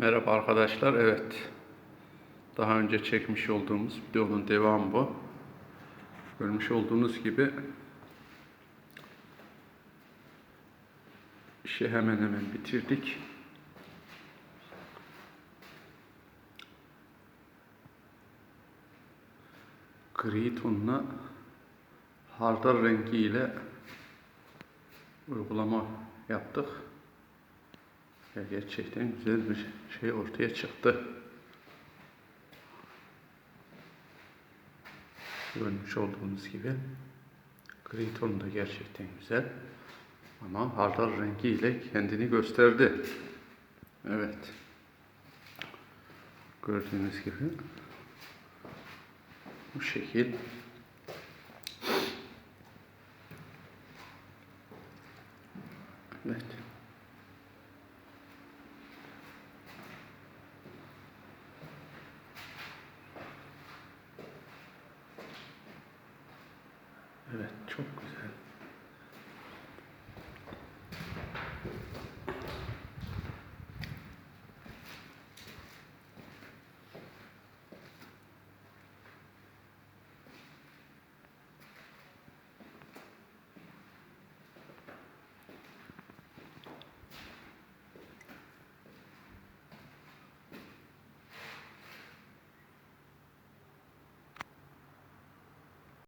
Merhaba arkadaşlar. Evet. Daha önce çekmiş olduğumuz videonun devamı bu. Görmüş olduğunuz gibi işi hemen hemen bitirdik. Gri tonla hardal rengiyle uygulama yaptık. Ya gerçekten güzel bir şey ortaya çıktı. Görmüş olduğunuz gibi gri ton da gerçekten güzel. Ama hardal rengiyle kendini gösterdi. Evet. Gördüğünüz gibi bu şekil Evet. Evet, çok güzel.